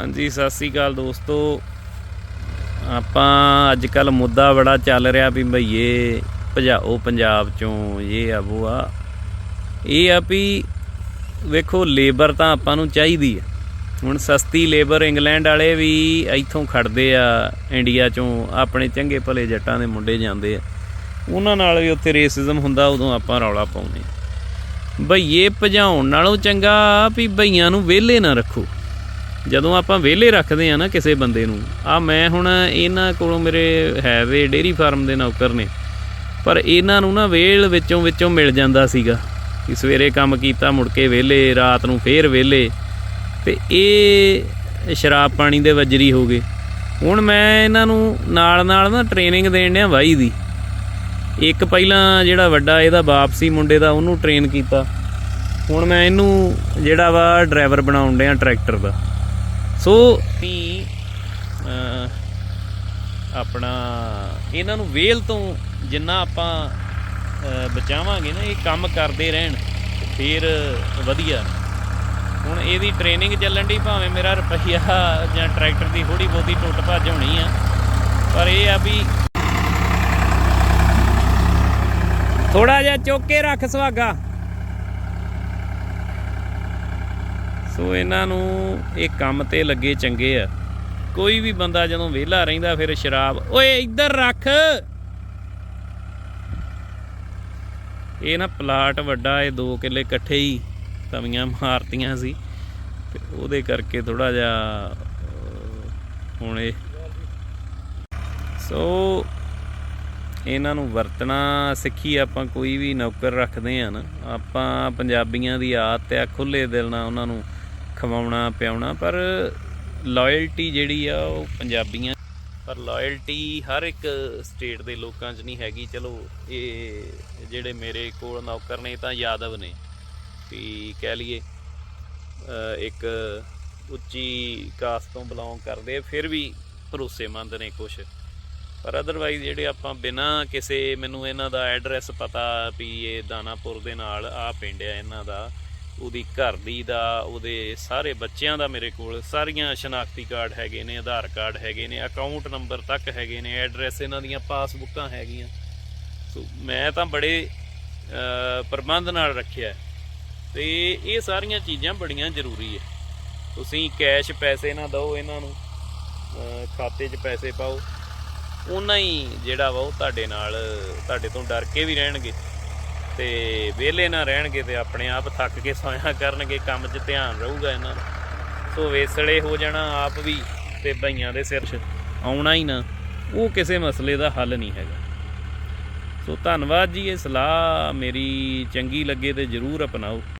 ਹਾਂਜੀ, ਸਤਿ ਸ੍ਰੀ ਅਕਾਲ ਦੋਸਤੋ। ਆਪਾਂ ਅੱਜ ਕੱਲ ਮੁੱਦਾ ਬੜਾ ਚੱਲ ਰਿਹਾ ਵੀ ਭਈਏ ਭਜਾਓ ਪੰਜਾਬ ਚੋਂ ਇਹ ਆ, ਉਹ ਆ। ਇਹ ਆ ਵੀ ਵੇਖੋ, ਲੇਬਰ ਤਾਂ ਆਪਾਂ ਨੂੰ ਚਾਹੀਦੀ ਆ। ਹੁਣ ਸਸਤੀ ਲੇਬਰ ਇੰਗਲੈਂਡ ਵਾਲੇ ਵੀ ਇੱਥੋਂ ਖੜਦੇ ਆ, ਇੰਡੀਆ ਚੋਂ, ਆਪਣੇ ਚੰਗੇ ਭਲੇ ਜੱਟਾਂ ਦੇ ਮੁੰਡੇ ਜਾਂਦੇ ਆ। ਉਹਨਾਂ ਨਾਲ ਵੀ ਉੱਥੇ ਰੇਸਿਜ਼ਮ ਹੁੰਦਾ, ਉਦੋਂ ਆਪਾਂ ਰੌਲਾ ਪਾਉਂਦੇ ਆ। ਭਈਏ, ਭਜਾਉਣ ਨਾਲੋਂ ਚੰਗਾ ਵੀ ਭਈਆਂ ਨੂੰ ਵਿਹਲੇ ਨਾ ਰੱਖੋ। ਜਦੋਂ ਆਪਾਂ ਵਿਹਲੇ ਰੱਖਦੇ ਆ ਨਾ ਕਿਸੇ ਬੰਦੇ ਨੂੰ, ਆ ਮੈਂ ਹੁਣ ਇਹਨਾਂ ਕੋਲੋਂ ਮੇਰੇ ਹੈ ਹੈਵੇ ਡੇਰੀ ਫਾਰਮ ਦੇ ਨੌਕਰ ਨੇ, ਪਰ ਇਹਨਾਂ ਨੂੰ ਨਾ ਵੇਲ ਵਿੱਚੋਂ ਵਿੱਚੋਂ ਮਿਲ ਜਾਂਦਾ ਸੀਗਾ ਕਿ ਸਵੇਰੇ ਕੰਮ ਕੀਤਾ, ਮੁੜ ਕੇ ਵਿਹਲੇ, ਰਾਤ ਨੂੰ ਫੇਰ ਵਿਹਲੇ, ਤੇ ਇਹ ਸ਼ਰਾਬ ਪਾਣੀ ਦੇ ਵਜਰੀ ਹੋ ਗਏ। ਹੁਣ ਮੈਂ ਇਹਨਾਂ ਨੂੰ ਨਾਲ ਨਾਲ ਨਾ ਟ੍ਰੇਨਿੰਗ ਦੇਣ ਡਿਆ ਵਾਈ ਦੀ। ਇੱਕ ਪਹਿਲਾਂ ਜਿਹੜਾ ਵੱਡਾ ਇਹਦਾ ਬਾਪ ਸੀ, ਮੁੰਡੇ ਦਾ ਉਹਨੂੰ ਟ੍ਰੇਨ ਕੀਤਾ। ਹੁਣ ਮੈਂ ਇਹਨੂੰ ਜਿਹੜਾ ਵਾ ਡਰਾਈਵਰ ਬਣਾਉਣ ਡਿਆ, ਟਰੈਕਟਰ ਦਾ। ਸੋ ਵੀ ਆਪਣਾ ਇਹਨਾਂ ਨੂੰ ਵੇਲ ਤੋਂ ਜਿੰਨਾ ਆਪਾਂ ਬਚਾਵਾਂਗੇ ਨਾ, ਇਹ ਕੰਮ ਕਰਦੇ ਰਹਿਣ, ਫਿਰ ਵਧੀਆ। ਹੁਣ ਇਹਦੀ ਟ੍ਰੇਨਿੰਗ ਚੱਲਣ ਦੀ ਭਾਵੇਂ ਮੇਰਾ ਰੁਪਈਆ ਜਾਂ ਟਰੈਕਟਰ ਦੀ ਥੋੜੀ ਬਹੁਤੀ ਟੁੱਟ ਭੱਜ ਹੋਣੀ ਆ, ਪਰ ਇਹ ਆ ਵੀ ਥੋੜਾ ਜਿਹਾ ਚੁੱਕ ਕੇ ਰੱਖ ਸੁਹਾਗਾ। ਸੋ ਇਹਨਾਂ ਨੂੰ ਇਹ ਕੰਮ ਤੇ ਲੱਗੇ ਚੰਗੇ ਆ। ਕੋਈ ਵੀ ਬੰਦਾ ਜਦੋਂ ਵਿਹਲਾ ਰਹਿੰਦਾ ਫਿਰ ਸ਼ਰਾਬ ਓਏ ਇੱਧਰ ਰੱਖ। ਇਹ ਨਾ ਪਲਾਟ ਵੱਡਾ ਇਹ 2 ਕਿੱਲੇ ਇਕੱਠੇ ਹੀ ਤਵੀਆਂ ਮਾਰਤੀਆਂ ਸੀ। ਤੇ ਉਹਦੇ ਕਰਕੇ ਥੋੜਾ ਜਿਹਾ ਅਹ, ਹੁਣ ਇਹ ਸੋ ਇਹਨਾਂ ਨੂੰ ਵਰਤਣਾ ਸਿੱਖੀ ਆਪਾਂ ਕੋਈ ਵੀ ਨੌਕਰ ਰੱਖਦੇ ਆ ਨਾ। ਆਪਾਂ ਪੰਜਾਬੀਆਂ ਦੀ ਆਦਤ ਆ ਖੁੱਲੇ ਦਿਲ ਨਾਲ ਉਹਨਾਂ ਨੂੰ ਖਵਾਉਣਾ ਪਿਆਉਣਾ ਪਰ ਲਾਇਲਟੀ ਜਿਹੜੀ ਆ ਉਹ ਪੰਜਾਬੀਆਂ ਪਰ ਲਾਇਲਟੀ ਹਰ ਇੱਕ ਸਟੇਟ ਦੇ ਲੋਕਾਂ 'ਚ ਨਹੀਂ ਹੈਗੀ। ਚਲੋ ਇਹ ਜਿਹੜੇ ਮੇਰੇ ਕੋਲ ਨੌਕਰ ਨੇ ਤਾਂ ਯਾਦਵ ਨੇ। ਵੀ ਕਹਿ ਲਈਏ ਇੱਕ ਉੱਚੀ ਕਾਸਟ ਤੋਂ ਬਿਲੋਂਗ ਕਰਦੇ ਆ, ਫਿਰ ਵੀ ਭਰੋਸੇਮੰਦ ਨੇ ਕੁਛ। ਪਰ ਅਦਰਵਾਈਜ਼ ਜਿਹੜੇ ਆਪਾਂ ਬਿਨਾ ਕਿਸੇ ਮੈਨੂੰ ਇਹਨਾਂ ਦਾ ਐਡਰੈਸ ਪਤਾ ਵੀ ਇਹ ਦਾਨਾਪੁਰ ਦੇ ਨਾਲ ਆ ਪਿੰਡ ਆ ਇਹਨਾਂ ਦਾ। ਉਹਦੀ ਘਰ ਦੀ ਦਾ, ਉਹਦੇ ਸਾਰੇ ਬੱਚਿਆਂ ਦਾ ਮੇਰੇ ਕੋਲ, ਸਾਰੀਆਂ ਸ਼ਨਾਖਤੀ ਕਾਰਡ ਹੈਗੇ ਨੇ, ਆਧਾਰ ਕਾਰਡ ਹੈਗੇ ਨੇ ਅਕਾਊਂਟ ਨੰਬਰ ਤੱਕ ਹੈਗੇ ਨੇ ਐਡਰੈਸ ਇਹਨਾਂ ਦੀਆਂ ਪਾਸਬੁੱਕਾਂ ਹੈਗੀਆਂ। ਸੋ ਮੈਂ ਤਾਂ ਬੜੇ ਪ੍ਰਬੰਧ ਨਾਲ ਰੱਖਿਆ ਹੈ। ਤੇ ਇਹ ਸਾਰੀਆਂ ਚੀਜ਼ਾਂ ਬੜੀਆਂ ਜ਼ਰੂਰੀ ਹੈ। ਤੁਸੀਂ ਕੈਸ਼ ਪੈਸੇ ਨਾ ਦਿਓ ਇਹਨਾਂ ਨੂੰ ਖਾਤੇ 'ਚ ਪੈਸੇ ਪਾਓ। ਉਹਨਾਂ ਹੀ ਜਿਹੜਾ ਵਾ ਉਹ ਤੁਹਾਡੇ ਨਾਲ, ਤੁਹਾਡੇ ਤੋਂ ਡਰ ਕੇ ਵੀ ਰਹਿਣਗੇ। ਤੇ ਵਿਹਲੇ ਨਾ ਰਹਿਣਗੇ ਤੇ ਆਪਣੇ ਆਪ ਥੱਕ ਕੇ ਸੋਇਆ ਕਰਨਗੇ, ਕੰਮ 'ਚ ਧਿਆਨ ਰਹੂਗਾ ਇਹਨਾਂ ਦਾ। ਸੋ ਵੇਸਲੇ ਹੋ ਜਾਣਾ ਆਪ ਵੀ ਤੇ ਬਈਆਂ ਦੇ ਸਿਰ 'ਚ ਆਉਣਾ ਹੀ ਨਾ, ਉਹ ਕਿਸੇ ਮਸਲੇ ਦਾ ਹੱਲ ਨਹੀਂ ਹੈਗਾ। ਸੋ ਧੰਨਵਾਦ ਜੀ, ਇਹ ਸਲਾਹ ਮੇਰੀ ਚੰਗੀ ਲੱਗੇ ਤੇ ਜਰੂਰ ਅਪਣਾਓ।